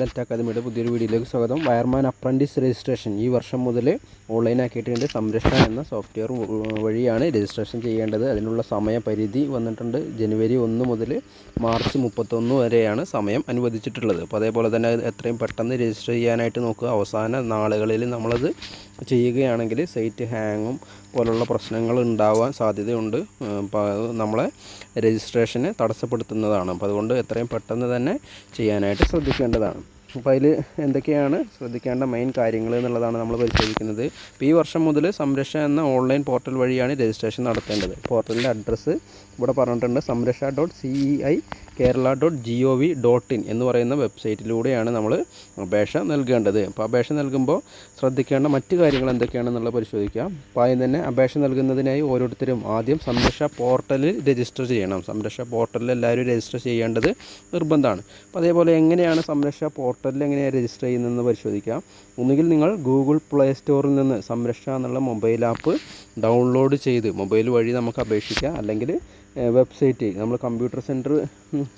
Delta അക്കാദമിയുടെ പുതിയൊരു വീഡിയോയിലേക്ക് സ്വാഗതം. വയർമാൻ അപ്രന്റീസ് രജിസ്ട്രേഷൻ ഈ വർഷം മുതൽ ഓൺലൈൻ ആക്കിയിട്ടുണ്ട്. സംരക്ഷണ എന്ന സോഫ്റ്റ്വെയർ വഴിയാണ് രജിസ്ട്രേഷൻ ചെയ്യേണ്ടത്. അതിനുള്ള സമയപരിധി വന്നിട്ടുണ്ട് ജനുവരി ഒന്ന് മുതൽ മാർച്ച് മുപ്പത്തൊന്ന് വരെയാണ് സമയം അനുവദിച്ചിട്ടുള്ളത്. അപ്പോൾ അതേപോലെ തന്നെ എത്രയും പെട്ടെന്ന് രജിസ്റ്റർ ചെയ്യാനായിട്ട് നോക്കുക. അവസാന നാളുകളിൽ നമ്മളത് ചെയ്യുകയാണെങ്കിൽ സൈറ്റ് ഹാങ്ങും പോലുള്ള പ്രശ്നങ്ങൾ ഉണ്ടാവാൻ സാധ്യതയുണ്ട്. അപ്പോൾ അത് നമ്മളെ രജിസ്ട്രേഷനെ തടസ്സപ്പെടുത്തുന്നതാണ്. അപ്പോൾ അതുകൊണ്ട് എത്രയും പെട്ടെന്ന് തന്നെ ചെയ്യാനായിട്ട് ശ്രദ്ധിക്കേണ്ടതാണ്. അപ്പോൾ അതിൽ എന്തൊക്കെയാണ് ശ്രദ്ധിക്കേണ്ട മെയിൻ കാര്യങ്ങൾ എന്നുള്ളതാണ് നമ്മൾ പരിശോധിക്കുന്നത്. ഇപ്പോൾ ഈ വർഷം മുതൽ സംരക്ഷ എന്ന ഓൺലൈൻ പോർട്ടൽ വഴിയാണ് രജിസ്ട്രേഷൻ നടത്തേണ്ടത്. പോർട്ടലിന്റെ അഡ്രസ്സ് ഇവിടെ പറഞ്ഞിട്ടുണ്ട് Samraksha dot C E I Kerala dot G O V dot in എന്ന് പറയുന്ന വെബ്സൈറ്റിലൂടെയാണ് നമ്മൾ അപേക്ഷ നൽകേണ്ടത്. അപ്പോൾ അപേക്ഷ നൽകുമ്പോൾ ശ്രദ്ധിക്കേണ്ട മറ്റ് കാര്യങ്ങൾ എന്തൊക്കെയാണെന്നുള്ളത് പരിശോധിക്കാം. അപ്പോൾ ആദ്യം തന്നെ അപേക്ഷ നൽകുന്നതിനായി ഓരോരുത്തരും ആദ്യം സംരക്ഷ പോർട്ടലിൽ രജിസ്റ്റർ ചെയ്യണം. സംരക്ഷ പോർട്ടലിൽ എല്ലാവരും രജിസ്റ്റർ ചെയ്യേണ്ടത് നിർബന്ധമാണ്. അപ്പോൾ അതേപോലെ എങ്ങനെയാണ് സംരക്ഷ പോർട്ടലിൽ എങ്ങനെയാണ് രജിസ്റ്റർ ചെയ്യുന്നതെന്ന് പരിശോധിക്കാം. ഒന്നുകിൽ നിങ്ങൾ ഗൂഗിൾ പ്ലേ സ്റ്റോറിൽ നിന്ന് സംരക്ഷ എന്നുള്ള മൊബൈൽ ആപ്പ് ഡൗൺലോഡ് ചെയ്ത് മൊബൈൽ വഴി നമുക്ക് അപേക്ഷിക്കാം. അല്ലെങ്കിൽ വെബ്സൈറ്റ് നമ്മൾ കമ്പ്യൂട്ടർ സെന്റർ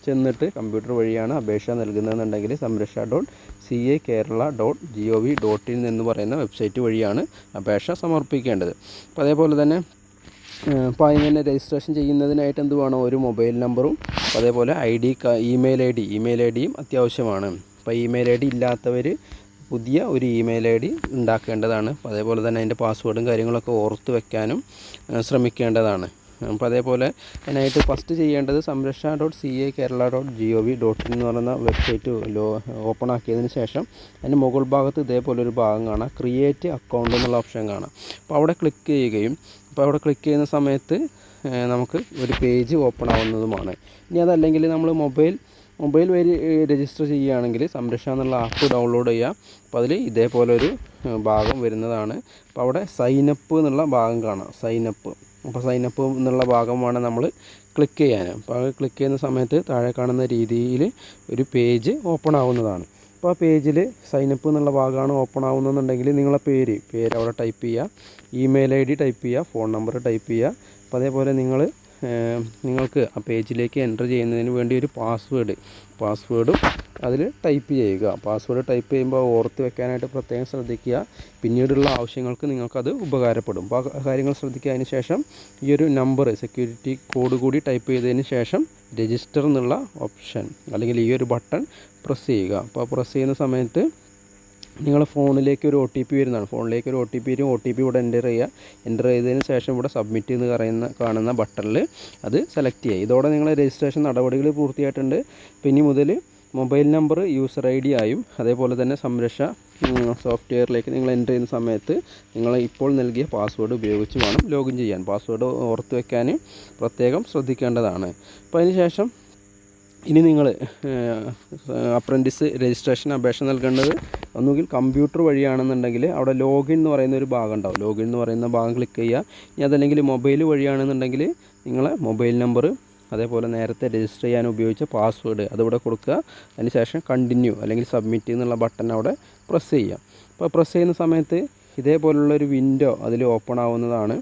ചെന്നിട്ട് കമ്പ്യൂട്ടർ വഴിയാണ് അപേക്ഷ നൽകുന്നതെന്നുണ്ടെങ്കിൽ Samraksha dot C A Kerala dot G O V dot in എന്ന് പറയുന്ന വെബ്സൈറ്റ് വഴിയാണ് അപേക്ഷ സമർപ്പിക്കേണ്ടത്. അപ്പോൾ അതേപോലെ തന്നെ അപ്പോൾ അതിന് രജിസ്ട്രേഷൻ ചെയ്യുന്നതിനായിട്ട് എന്ത് വേണം ഒരു മൊബൈൽ നമ്പറും അതേപോലെ I D email I D email I ഡിയും അത്യാവശ്യമാണ്. അപ്പോൾ ഇമെയിൽ ഐ ഡി ഇല്ലാത്തവർ പുതിയ ഒരു ഇമെയിൽ ഐ ഡി ഉണ്ടാക്കേണ്ടതാണ്. അതേപോലെ തന്നെ അതിന്റെ പാസ്വേഡും കാര്യങ്ങളൊക്കെ ഓർത്ത് വെക്കാനും ശ്രമിക്കേണ്ടതാണ്. അപ്പോൾ അതേപോലെ അതിനായിട്ട് ഫസ്റ്റ് ചെയ്യേണ്ടത് Samraksha dot C A Kerala dot G O V dot in എന്ന് പറയുന്ന വെബ്സൈറ്റ് ലോ ഓപ്പൺ ആക്കിയതിന് ശേഷം അതിന്റെ മുകൾ ഭാഗത്ത് ഇതേപോലെ ഒരു ഭാഗം കാണാം. ക്രിയേറ്റ് അക്കൗണ്ട് എന്നുള്ള ഓപ്ഷൻ കാണാം. അപ്പോൾ അവിടെ ക്ലിക്ക് ചെയ്യുകയും അപ്പോൾ അവിടെ ക്ലിക്ക് ചെയ്യുന്ന സമയത്ത് നമുക്ക് ഒരു പേജ് ഓപ്പൺ ആവുന്നതുമാണ്. ഇനി അതല്ലെങ്കിൽ നമ്മൾ മൊബൈൽ മൊബൈൽ വഴി രജിസ്റ്റർ ചെയ്യുകയാണെങ്കിൽ സംരക്ഷ എന്നുള്ള ആപ്പ് ഡൗൺലോഡ് ചെയ്യുക. അപ്പോൾ അതിൽ ഇതേപോലെ ഒരു ഭാഗം വരുന്നതാണ്. അപ്പോൾ അവിടെ സൈനപ്പ് എന്നുള്ള ഭാഗം കാണാം. സൈനപ്പ് അപ്പോൾ സൈനപ്പ് എന്നുള്ള ഭാഗമാണ് നമ്മൾ ക്ലിക്ക് ചെയ്യാൻ. അപ്പോൾ അത് ക്ലിക്ക് ചെയ്യുന്ന സമയത്ത് താഴെ കാണുന്ന രീതിയിൽ ഒരു പേജ് ഓപ്പൺ ആവുന്നതാണ്. അപ്പോൾ ആ പേജിൽ സൈനപ്പ് എന്നുള്ള ഭാഗമാണ് ഓപ്പൺ ആവുന്നതെന്നുണ്ടെങ്കിൽ നിങ്ങളെ പേര് പേര് അവിടെ ടൈപ്പ് ചെയ്യുക ഇമെയിൽ ഐ ഡി ടൈപ്പ് ചെയ്യുക ഫോൺ നമ്പർ ടൈപ്പ് ചെയ്യുക. അപ്പോൾ അതേപോലെ നിങ്ങൾ നിങ്ങൾക്ക് ആ പേജിലേക്ക് എന്റർ ചെയ്യുന്നതിന് വേണ്ടി ഒരു പാസ്വേഡ്. പാസ്വേഡും അതിൽ ടൈപ്പ് ചെയ്യുക. പാസ്വേഡ് ടൈപ്പ് ചെയ്യുമ്പോൾ ഓർത്ത് വെക്കാനായിട്ട് പ്രത്യേകം ശ്രദ്ധിക്കുക. പിന്നീടുള്ള ആവശ്യങ്ങൾക്ക് നിങ്ങൾക്കത് ഉപകാരപ്പെടും. അപ്പോൾ കാര്യങ്ങൾ ശ്രദ്ധിക്കുക. അതിന് ശേഷം ഈ ഒരു നമ്പർ സെക്യൂരിറ്റി കോഡ് കൂടി ടൈപ്പ് ചെയ്തതിന് ശേഷം രജിസ്റ്റർ എന്നുള്ള ഓപ്ഷൻ അല്ലെങ്കിൽ ഈ ഒരു ബട്ടൺ പ്രസ് ചെയ്യുക. അപ്പോൾ പ്രസ് ചെയ്യുന്ന സമയത്ത് നിങ്ങളുടെ ഫോണിലേക്ക് ഒരു ഒ ടി പി വരുന്നതാണ്. ഫോണിലേക്ക് ഒരു ഒ ടി പി വരും ഒ ടി പി ഇവിടെ എന്റർ ചെയ്യുക. എന്റർ ചെയ്തതിന് ശേഷം ഇവിടെ സബ്മിറ്റ് എന്ന് പറയുന്ന കാണുന്ന ബട്ടണിൽ അത് സെലക്ട് ചെയ്യുക. ഇതോടെ നിങ്ങളെ രജിസ്ട്രേഷൻ നടപടികൾ പൂർത്തിയായിട്ടുണ്ട്. പിന്നെ മുതൽ mobile number user I D ആയും അതേപോലെ തന്നെ സംരക്ഷ സോഫ്റ്റ്വെയറിലേക്ക് നിങ്ങൾ എന്റർ ചെയ്യുന്ന സമയത്ത് നിങ്ങൾ ഇപ്പോൾ നൽകിയ പാസ്വേഡ് ഉപയോഗിച്ച് വേണം ലോഗിൻ ചെയ്യാൻ. പാസ്വേഡ് ഓർത്ത് വയ്ക്കാൻ പ്രത്യേകം ശ്രദ്ധിക്കേണ്ടതാണ്. അപ്പോൾ അതിനുശേഷം ഇനി നിങ്ങൾ അപ്രന്റിസ് രജിസ്ട്രേഷൻ അപേക്ഷ നൽകേണ്ടത് ഒന്നുകിൽ കമ്പ്യൂട്ടർ വഴിയാണെന്നുണ്ടെങ്കിൽ അവിടെ ലോഗിൻ എന്ന് പറയുന്ന ഒരു ഭാഗം ഉണ്ടാവും. ലോഗിൻ എന്ന് പറയുന്ന ഭാഗം ക്ലിക്ക് ചെയ്യുക. ഇനി അതല്ലെങ്കിൽ മൊബൈൽ വഴിയാണെന്നുണ്ടെങ്കിൽ നിങ്ങളെ മൊബൈൽ നമ്പർ അതേപോലെ നേരത്തെ രജിസ്റ്റർ ചെയ്യാൻ ഉപയോഗിച്ച പാസ്വേഡ് അതിവിടെ കൊടുക്കുക. അതിന് ശേഷം കണ്ടിന്യൂ അല്ലെങ്കിൽ സബ്മിറ്റ് എന്നുള്ള ബട്ടൺ അവിടെ പ്രസ് ചെയ്യുക. അപ്പോൾ പ്രസ് ചെയ്യുന്ന സമയത്ത് ഇതേപോലുള്ളൊരു വിൻഡോ അതിൽ ഓപ്പൺ ആവുന്നതാണ്.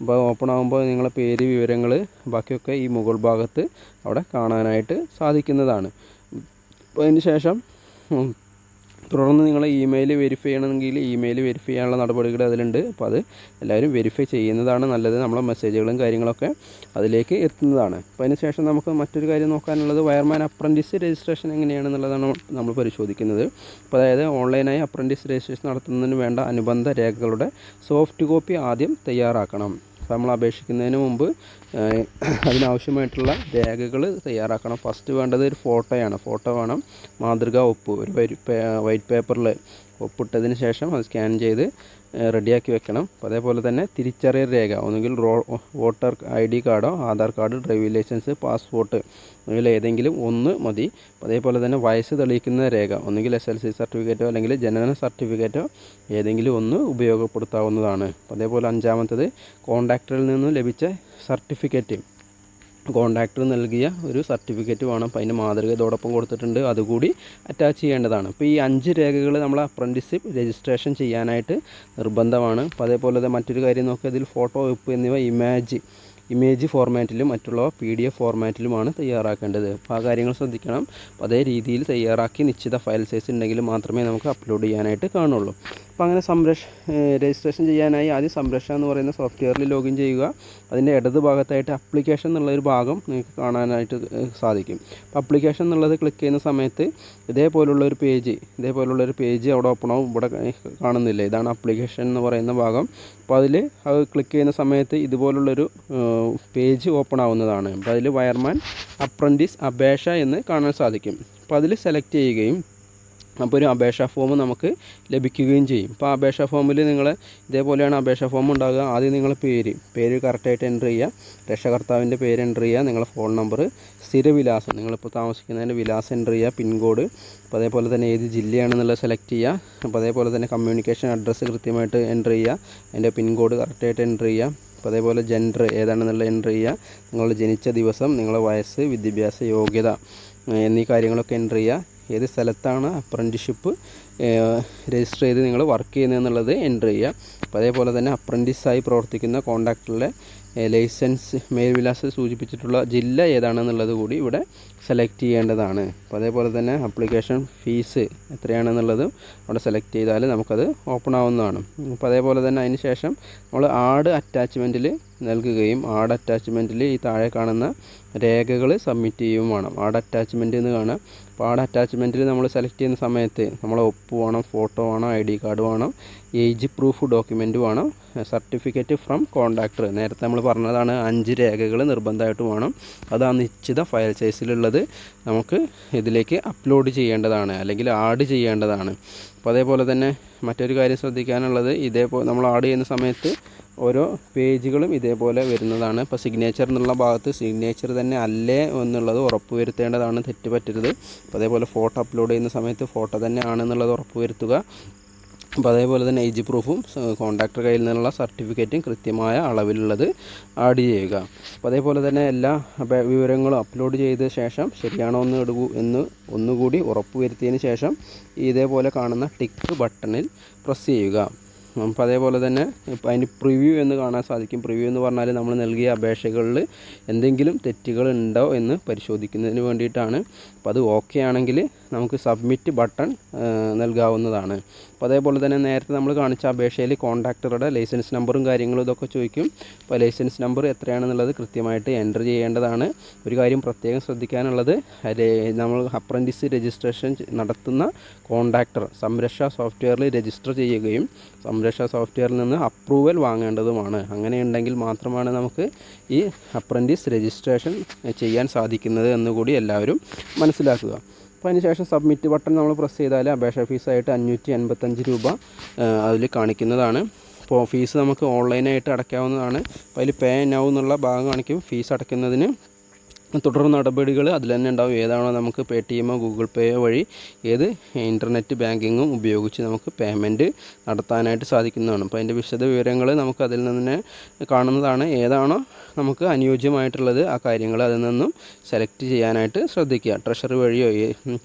അപ്പോൾ ഓപ്പൺ ആകുമ്പോൾ നിങ്ങളെ പേര് വിവരങ്ങൾ ബാക്കിയൊക്കെ ഈ മുകൾ ഭാഗത്ത് അവിടെ കാണാനായിട്ട് സാധിക്കുന്നതാണ്. അപ്പോൾ അതിന് ശേഷം തുടർന്ന് നിങ്ങൾ ഇമെയിൽ വെരിഫൈ ചെയ്യണമെങ്കിൽ ഇമെയിൽ വെരിഫൈ ചെയ്യാനുള്ള നടപടികൾ അതിലുണ്ട്. അപ്പോൾ അത് എല്ലാവരും വെരിഫൈ ചെയ്യുന്നതാണ് നല്ലത്. നമ്മളെ മെസ്സേജുകളും കാര്യങ്ങളൊക്കെ അതിലേക്ക് എത്തുന്നതാണ്. അപ്പോൾ അതിന് ശേഷം നമുക്ക് മറ്റൊരു കാര്യം നോക്കാനുള്ളത് വയർമാൻ അപ്രന്റീസ് രജിസ്ട്രേഷൻ എങ്ങനെയാണെന്നുള്ളതാണ് നമ്മൾ പരിശോധിക്കുന്നത്. അപ്പോൾ അതായത് ഓൺലൈനായി അപ്രന്റീസ് രജിസ്ട്രേഷൻ നടത്തുന്നതിന് വേണ്ട അനുബന്ധ രേഖകളുടെ സോഫ്റ്റ് കോപ്പി ആദ്യം തയ്യാറാക്കണം. അപ്പോൾ നമ്മൾ അപേക്ഷിക്കുന്നതിന് മുമ്പ് അതിനാവശ്യമായിട്ടുള്ള രേഖകൾ തയ്യാറാക്കണം. ഫസ്റ്റ് വേണ്ടത് ഒരു ഫോട്ടോയാണ്. ഫോട്ടോ വേണം. മാതൃകാ ഒപ്പ്. ഒരു വൈറ്റ് പേപ്പറിൽ ഒപ്പിട്ടതിന് ശേഷം അത് സ്കാൻ ചെയ്ത് റെഡിയാക്കി വെക്കണം. അതേപോലെ തന്നെ തിരിച്ചറിയൽ രേഖ ഒന്നുകിൽ വോട്ടർ ഐ ഡി കാർഡോ Aadhaar card driving licence passport അല്ലെങ്കിൽ ഏതെങ്കിലും ഒന്ന് മതി. അതേപോലെ തന്നെ വയസ്സ് തെളിയിക്കുന്ന രേഖ ഒന്നുകിൽ എസ് എൽ സി സർട്ടിഫിക്കറ്റോ അല്ലെങ്കിൽ ജനന സർട്ടിഫിക്കറ്റോ ഏതെങ്കിലും ഒന്ന് ഉപയോഗപ്പെടുത്താവുന്നതാണ്. അതേപോലെ അഞ്ചാമത്തത് കോൺട്രാക്ടറിൽ നിന്ന് ലഭിച്ച സർട്ടിഫിക്കറ്റ്. കോൺട്രാക്ടർ നൽകിയ ഒരു സർട്ടിഫിക്കറ്റ് വേണം. അപ്പോൾ അതിന്റെ മാതൃക ഇതോടൊപ്പം കൊടുത്തിട്ടുണ്ട്. അതുകൂടി അറ്റാച്ച് ചെയ്യേണ്ടതാണ്. അപ്പോൾ ഈ അഞ്ച് രേഖകൾ നമ്മൾ അപ്രന്റിസിപ്പ് രജിസ്ട്രേഷൻ ചെയ്യാനായിട്ട് നിർബന്ധമാണ്. അപ്പോൾ അതേപോലെ മറ്റൊരു കാര്യം നോക്കുക ഇതിൽ ഫോട്ടോ വെപ്പ് എന്നിവ ഇമേജ് ഇമേജ് ഫോർമാറ്റിലും മറ്റുള്ളവ പി ഡി എഫ് ഫോർമാറ്റിലുമാണ് തയ്യാറാക്കേണ്ടത്. അപ്പോൾ ആ കാര്യങ്ങൾ ശ്രദ്ധിക്കണം. അപ്പോൾ അതേ രീതിയിൽ തയ്യാറാക്കി നിശ്ചിത ഫയൽ സൈസ് ഉണ്ടെങ്കിൽ മാത്രമേ നമുക്ക് അപ്ലോഡ് ചെയ്യാനായിട്ട് കാണുള്ളൂ. അപ്പോൾ അങ്ങനെ സംരക്ഷ രജിസ്ട്രേഷൻ ചെയ്യാനായി ആദ്യം സംരക്ഷ എന്ന് പറയുന്ന സോഫ്റ്റ്വെയറിൽ ലോഗിൻ ചെയ്യുക. അതിന്റെ ഇടത് ഭാഗത്തായിട്ട് അപ്ലിക്കേഷൻ എന്നുള്ള ഒരു ഭാഗം നിങ്ങൾക്ക് കാണാനായിട്ട് സാധിക്കും. അപ്പോൾ അപ്ലിക്കേഷൻ എന്നുള്ളത് ക്ലിക്ക് ചെയ്യുന്ന സമയത്ത് ഇതേപോലുള്ള ഒരു പേജ് ഇതേപോലുള്ള ഒരു പേജ് അവിടെ ഓപ്പൺ ആവും. ഇവിടെ കാണുന്നില്ല. ഇതാണ് അപ്ലിക്കേഷൻ എന്ന് പറയുന്ന ഭാഗം. അപ്പോൾ അതിൽ അത് ക്ലിക്ക് ചെയ്യുന്ന സമയത്ത് ഇതുപോലുള്ളൊരു പേജ് ഓപ്പൺ ആവുന്നതാണ്. അപ്പോൾ അതിൽ വയർമാൻ അപ്രന്റീസ് അപേക്ഷ എന്ന് കാണാൻ സാധിക്കും. അപ്പോൾ അതിൽ സെലക്ട് ചെയ്യുകയും അപ്പോൾ ഒരു അപേക്ഷാ ഫോം നമുക്ക് ലഭിക്കുകയും ചെയ്യും. അപ്പോൾ അപേക്ഷാ ഫോമിൽ നിങ്ങൾ ഇതേപോലെയാണ് അപേക്ഷാ ഫോം ഉണ്ടാകുക. ആദ്യം നിങ്ങൾ പേര് പേര് കറക്റ്റായിട്ട് എന്റർ ചെയ്യുക. രക്ഷകർത്താവിന്റെ പേര് എന്റർ ചെയ്യുക. നിങ്ങളുടെ ഫോൺ നമ്പർ സ്ഥിരവിലാസം. നിങ്ങളിപ്പോൾ താമസിക്കുന്നതിന്റെ വിലാസം എന്റർ ചെയ്യുക. പിൻകോഡ് അപ്പോൾ അതേപോലെ തന്നെ ഏത് ജില്ലയാണെന്നുള്ളത് സെലക്ട് ചെയ്യുക. അപ്പോൾ അതേപോലെ തന്നെ കമ്മ്യൂണിക്കേഷൻ അഡ്രസ്സ് കൃത്യമായിട്ട് എന്റർ ചെയ്യുക. അതിന്റെ പിൻകോഡ് കറക്റ്റായിട്ട് എന്റർ ചെയ്യുക. അപ്പോൾ അതേപോലെ ജെൻഡർ ഏതാണെന്നുള്ളത് എന്റർ ചെയ്യുക. നിങ്ങൾ ജനിച്ച ദിവസം നിങ്ങളുടെ വയസ്സ് വിദ്യാഭ്യാസ യോഗ്യത എന്നീ കാര്യങ്ങളൊക്കെ എന്റർ ചെയ്യുക. ഏത് സ്ഥലത്താണ് അപ്രന്റിഷിപ്പ് രജിസ്റ്റർ ചെയ്ത് നിങ്ങൾ വർക്ക് ചെയ്യുന്നത് എന്നുള്ളത് എന്റർ ചെയ്യുക. അപ്പോൾ അതേപോലെ തന്നെ അപ്രന്റീസായി പ്രവർത്തിക്കുന്ന കോൺട്രാക്ടറിലെ ലൈസൻസ് മേൽവിലാസം സൂചിപ്പിച്ചിട്ടുള്ള ജില്ല ഏതാണെന്നുള്ളത് കൂടി ഇവിടെ സെലക്ട് ചെയ്യേണ്ടതാണ്. അപ്പോൾ അതേപോലെ തന്നെ അപ്ലിക്കേഷൻ ഫീസ് എത്രയാണെന്നുള്ളതും അവിടെ സെലക്ട് ചെയ്താൽ നമുക്കത് ഓപ്പൺ ആവുന്നതാണ്. അപ്പോൾ അതേപോലെ തന്നെ അതിന് ശേഷം നമ്മൾ ആഡ് അറ്റാച്ച്മെന്റിൽ നൽകുകയും ആഡ് അറ്റാച്ച്മെന്റിൽ ഈ താഴെ കാണുന്ന രേഖകൾ സബ്മിറ്റ് ചെയ്യുകയും വേണം. ആഡ് അറ്റാച്ച്മെന്റ് എന്ന് കാണാം. അപ്പോൾ ആഡ് അറ്റാച്ച്മെന്റിൽ നമ്മൾ സെലക്ട് ചെയ്യുന്ന സമയത്ത് നമ്മൾ ഒപ്പ് വേണം ഫോട്ടോ വേണം ഐ ഡി കാർഡ് വേണം ഏജ് പ്രൂഫ് ഡോക്യുമെന്റ് വേണം. സർട്ടിഫിക്കറ്റ് ഫ്രം കോൺട്രാക്ടർ നേരത്തെ നമ്മൾ പറഞ്ഞതാണ് അഞ്ച് രേഖകൾ നിർബന്ധമായിട്ട് വേണം. അത് ആ നിശ്ചിത ഫയൽ സൈസിലുള്ളത് നമുക്ക് ഇതിലേക്ക് അപ്ലോഡ് ചെയ്യേണ്ടതാണ് അല്ലെങ്കിൽ ആഡ് ചെയ്യേണ്ടതാണ്. അപ്പോൾ അതേപോലെ തന്നെ മറ്റൊരു കാര്യം ശ്രദ്ധിക്കാനുള്ളത് ഇതേപോലെ നമ്മൾ ആഡ് ചെയ്യുന്ന സമയത്ത് ഓരോ പേജുകളും ഇതേപോലെ വരുന്നതാണ്. ഇപ്പോൾ സിഗ്നേച്ചർ എന്നുള്ള ഭാഗത്ത് സിഗ്നേച്ചർ തന്നെ അല്ലേ എന്നുള്ളത് ഉറപ്പ് വരുത്തേണ്ടതാണ്. തെറ്റ് പറ്റരുത്. അപ്പോൾ അതേപോലെ ഫോട്ടോ അപ്ലോഡ് ചെയ്യുന്ന സമയത്ത് ഫോട്ടോ തന്നെ ആണെന്നുള്ളത് ഉറപ്പ് വരുത്തുക. അപ്പോൾ അതേപോലെ തന്നെ ഏജ് പ്രൂഫും കോൺട്രാക്ടർ കയ്യിൽ നിന്നുള്ള സർട്ടിഫിക്കറ്റും കൃത്യമായ അളവിലുള്ളത് ആഡ് ചെയ്യുക. അപ്പോൾ അതേപോലെ തന്നെ എല്ലാ വിവരങ്ങളും അപ്ലോഡ് ചെയ്ത ശേഷം ശരിയാണോ എന്ന് എടുക്കൂ എന്ന് ഒന്നുകൂടി ഉറപ്പുവരുത്തിയതിന് ശേഷം ഇതേപോലെ കാണുന്ന ടിക്ക് ബട്ടണിൽ പ്രസ് ചെയ്യുക. അപ്പോൾ അതേപോലെ തന്നെ അതിന് പ്രിവ്യൂ എന്ന് കാണാൻ സാധിക്കും. പ്രിവ്യൂ എന്ന് പറഞ്ഞാൽ നമ്മൾ നൽകിയ അപേക്ഷകളിൽ എന്തെങ്കിലും തെറ്റുകൾ ഉണ്ടോ എന്ന് പരിശോധിക്കുന്നതിന് വേണ്ടിയിട്ടാണ്. അപ്പോൾ അത് ഓക്കെ ആണെങ്കിൽ നമുക്ക് സബ്മിറ്റ് ബട്ടൺ നൽകാവുന്നതാണ്. അപ്പോൾ അതേപോലെ തന്നെ നേരത്തെ നമ്മൾ കാണിച്ച അപേക്ഷയിൽ കോൺട്രാക്ടറുടെ ലൈസൻസ് നമ്പറും കാര്യങ്ങളും ഇതൊക്കെ ചോദിക്കും. അപ്പോൾ ലൈസൻസ് നമ്പർ എത്രയാണെന്നുള്ളത് കൃത്യമായിട്ട് എന്റർ ചെയ്യേണ്ടതാണ്. ഒരു കാര്യം പ്രത്യേകം ശ്രദ്ധിക്കാനുള്ളത് നമ്മൾ അപ്രന്റിസ് രജിസ്ട്രേഷൻ നടത്തുന്ന കോൺട്രാക്ടർ സംരക്ഷ സോഫ്റ്റ്വെയറിൽ രജിസ്റ്റർ ചെയ്യുകയും സംരക്ഷ സോഫ്റ്റ്വെയറിൽ നിന്ന് അപ്രൂവൽ വാങ്ങേണ്ടതുമാണ്. അങ്ങനെയുണ്ടെങ്കിൽ മാത്രമാണ് നമുക്ക് ഈ അപ്രന്റിസ് രജിസ്ട്രേഷൻ ചെയ്യാൻ സാധിക്കുന്നത് എന്നുകൂടി എല്ലാവരും മനസ്സിലാക്കുക. അപ്പോൾ അതിനുശേഷം സബ്മിറ്റ് ബട്ടൺ നമ്മൾ പ്രസ് ചെയ്താൽ അപേക്ഷ ഫീസായിട്ട് അഞ്ഞൂറ്റി എൺപത്തഞ്ച് രൂപ അതിൽ കാണിക്കുന്നതാണ്. അപ്പോൾ ഫീസ് നമുക്ക് ഓൺലൈനായിട്ട് അടയ്ക്കാവുന്നതാണ്. അപ്പോൾ അതിൽ പേ നൗ എന്നുള്ള ഭാഗം കാണിക്കും. ഫീസ് അടയ്ക്കുന്നതിന് തുടർ നടപടികൾ അതിൽ തന്നെ ഉണ്ടാവും ഏതാണോ നമുക്ക് പേ ടി എമ്മോ ഗൂഗിൾ പേയോ വഴി ഏത് ഇന്റർനെറ്റ് ബാങ്കിങ്ങും ഉപയോഗിച്ച് നമുക്ക് പേയ്മെന്റ് നടത്താനായിട്ട് സാധിക്കുന്നതാണ്. അപ്പോൾ അതിന്റെ വിശദ വിവരങ്ങൾ നമുക്ക് അതിൽ നിന്ന് തന്നെ കാണുന്നതാണ്. ഏതാണോ നമുക്ക് അനുയോജ്യമായിട്ടുള്ളത് ആ കാര്യങ്ങൾ അതിൽ നിന്നും സെലക്ട് ചെയ്യാനായിട്ട് ശ്രദ്ധിക്കുക. ട്രഷറി വഴിയോ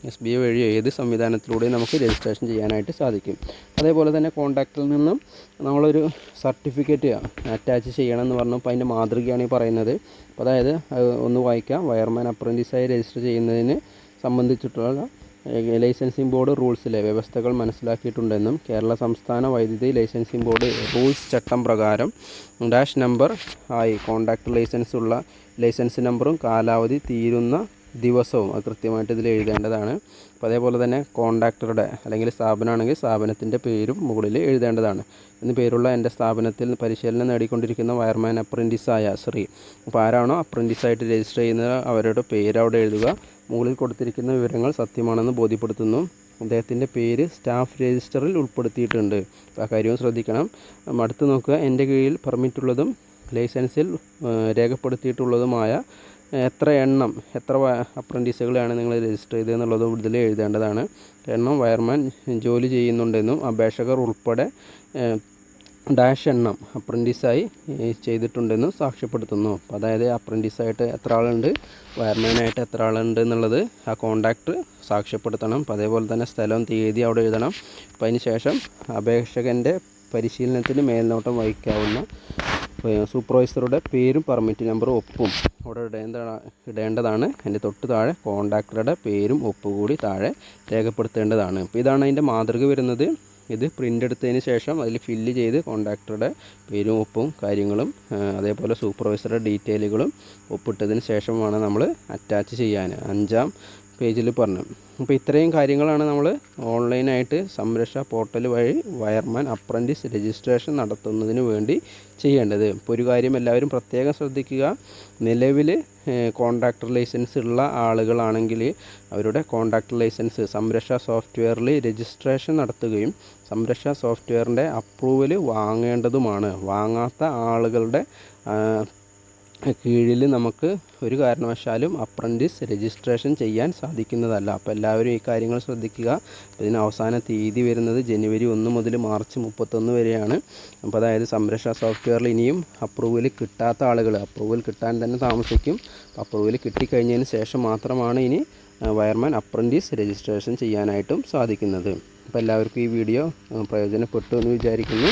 എസ് ബി ഐ വഴിയോ ഏത് സംവിധാനത്തിലൂടെയും നമുക്ക് രജിസ്ട്രേഷൻ ചെയ്യാനായിട്ട് സാധിക്കും. അതേപോലെ തന്നെ കോൺടാക്റ്റിൽ നിന്നും നമ്മളൊരു സർട്ടിഫിക്കറ്റ് അറ്റാച്ച് ചെയ്യണം എന്ന് പറഞ്ഞപ്പോൾ അതിന്റെ മാതൃകയാണ് ഈ പറയുന്നത്. അതായത് ഒന്ന് വായിക്കാം. വയർമാൻ അപ്രന്റീസായി രജിസ്റ്റർ ചെയ്യുന്നതിന് സംബന്ധിച്ചിട്ടുള്ള ലൈസൻസിംഗ് ബോർഡ് റൂൾസിലെ വ്യവസ്ഥകൾ മനസ്സിലാക്കിയിട്ടുണ്ടെന്നും കേരള സംസ്ഥാന വൈദ്യുതി ലൈസൻസിംഗ് ബോർഡ് റൂൾസ് ചട്ടം പ്രകാരം ഡാഷ് നമ്പർ ആയി കോൺട്രാക്ട് ലൈസൻസ് ഉള്ള ലൈസൻസ് നമ്പറും കാലാവധി തീരുന്ന ദിവസവും കൃത്യമായിട്ട് ഇതിൽ എഴുതേണ്ടതാണ്. അപ്പോൾ അതേപോലെ തന്നെ കോൺട്രാക്ടറുടെ അല്ലെങ്കിൽ സ്ഥാപനമാണെങ്കിൽ സ്ഥാപനത്തിന്റെ പേരും മുകളിൽ എഴുതേണ്ടതാണ്. എന്ന് പേരുള്ള എന്റെ സ്ഥാപനത്തിൽ പരിശീലനം നേടിക്കൊണ്ടിരിക്കുന്ന വയർമാൻ അപ്രന്റീസായ ശ്രീ അപ്പോൾ ആരാണോ അപ്രന്റീസായിട്ട് രജിസ്റ്റർ ചെയ്യുന്നത് അവരുടെ പേര് അവിടെ എഴുതുക. മുകളിൽ കൊടുത്തിരിക്കുന്ന വിവരങ്ങൾ സത്യമാണെന്ന് ബോധ്യപ്പെടുത്തുന്നു. അദ്ദേഹത്തിന്റെ പേര് സ്റ്റാഫ് രജിസ്റ്ററിൽ ഉൾപ്പെടുത്തിയിട്ടുണ്ട്. ആ കാര്യവും ശ്രദ്ധിക്കണം. അടുത്ത് നോക്കുക. എന്റെ കീഴിൽ പെർമിറ്റുള്ളതും ലൈസൻസിൽ രേഖപ്പെടുത്തിയിട്ടുള്ളതുമായ എത്ര എണ്ണം എത്ര അപ്രന്റീസുകളെയാണ് നിങ്ങൾ രജിസ്റ്റർ ചെയ്തതെന്നുള്ളത് ഇതിൽ എഴുതേണ്ടതാണ്. എണ്ണം വയർമാൻ ജോലി ചെയ്യുന്നുണ്ടെന്നും അപേക്ഷകർ ഉൾപ്പെടെ ഡാഷ് എണ്ണം അപ്രന്റീസായി ചെയ്തിട്ടുണ്ടെന്നും സാക്ഷ്യപ്പെടുത്തുന്നു. അതായത് അപ്രന്റീസായിട്ട് എത്ര ആളുണ്ട് വയർമാനായിട്ട് എത്ര ആളുണ്ട് എന്നുള്ളത് ആ കോണ്ടാക്ട് സാക്ഷ്യപ്പെടുത്തണം. അപ്പോൾ അതേപോലെ തന്നെ സ്ഥലം തീയതി അവിടെ എഴുതണം. അപ്പോൾ അതിന് ശേഷം അപേക്ഷകന്റെ പരിശീലനത്തിന് മേൽനോട്ടം വഹിക്കാവുന്ന സൂപ്പർവൈസറുടെ പേരും പെർമിറ്റ് നമ്പറും ഒപ്പും അവിടെ ഇടേണ്ടതാണ് ഇടേണ്ടതാണ്. അതിന്റെ തൊട്ട് താഴെ കോൺട്രാക്ടറുടെ പേരും ഒപ്പുകൂടി താഴെ രേഖപ്പെടുത്തേണ്ടതാണ്. അപ്പോൾ ഇതാണ് അതിന്റെ മാതൃക വരുന്നത്. ഇത് പ്രിന്റ് എടുത്തതിന് ശേഷം അതിൽ ഫില്ല് ചെയ്ത് കോൺട്രാക്ടറുടെ പേരും ഒപ്പും കാര്യങ്ങളും അതേപോലെ സൂപ്പർവൈസറുടെ ഡീറ്റെയിലുകളും ഒപ്പിട്ടതിന് ശേഷമാണ് നമ്മൾ അറ്റാച്ച് ചെയ്യാൻ. അഞ്ചാം പേജിൽ പറഞ്ഞു. അപ്പോൾ ഇത്രയും കാര്യങ്ങളാണ് നമ്മൾ ഓൺലൈനായിട്ട് സംരക്ഷ പോർട്ടൽ വഴി വയർമാൻ അപ്രന്റീസ് രജിസ്ട്രേഷൻ നടത്തുന്നതിന് വേണ്ടി ചെയ്യേണ്ടത്. ഇപ്പോൾ ഒരു കാര്യം എല്ലാവരും പ്രത്യേകം ശ്രദ്ധിക്കുക. നിലവിൽ കോൺട്രാക്ടർ ലൈസൻസ് ഉള്ള ആളുകളാണെങ്കിൽ അവരുടെ കോൺട്രാക്ടർ ലൈസൻസ് സംരക്ഷ സോഫ്റ്റ്വെയറിൽ രജിസ്ട്രേഷൻ നടത്തുകയും സംരക്ഷ സോഫ്റ്റ്വെയറിന്റെ അപ്രൂവൽ വാങ്ങേണ്ടതുമാണ്. വാങ്ങാത്ത ആളുകളുടെ കീഴിൽ നമുക്ക് ഒരു കാരണവശാലും അപ്രന്റീസ് രജിസ്ട്രേഷൻ ചെയ്യാൻ സാധിക്കുന്നതല്ല. അപ്പോൾ എല്ലാവരും ഈ കാര്യങ്ങൾ ശ്രദ്ധിക്കുക. ഇതിന് അവസാന തീയതി വരുന്നത് ജനുവരി ഒന്ന് മുതൽ മാർച്ച് മുപ്പത്തൊന്ന് വരെയാണ്. അപ്പോൾ അതായത് സംരക്ഷണ സോഫ്റ്റ്വെയറിൽ ഇനിയും അപ്രൂവൽ കിട്ടാത്ത ആളുകൾ അപ്രൂവൽ കിട്ടാൻ തന്നെ താമസിക്കും. അപ്രൂവൽ കിട്ടിക്കഴിഞ്ഞതിന് ശേഷം മാത്രമാണ് ഇനി വയർമാൻ അപ്രന്റീസ് രജിസ്ട്രേഷൻ ചെയ്യാനായിട്ടും സാധിക്കുന്നത്. അപ്പോൾ എല്ലാവർക്കും ഈ വീഡിയോ പ്രയോജനപ്പെട്ടു എന്ന് വിചാരിക്കുന്നു.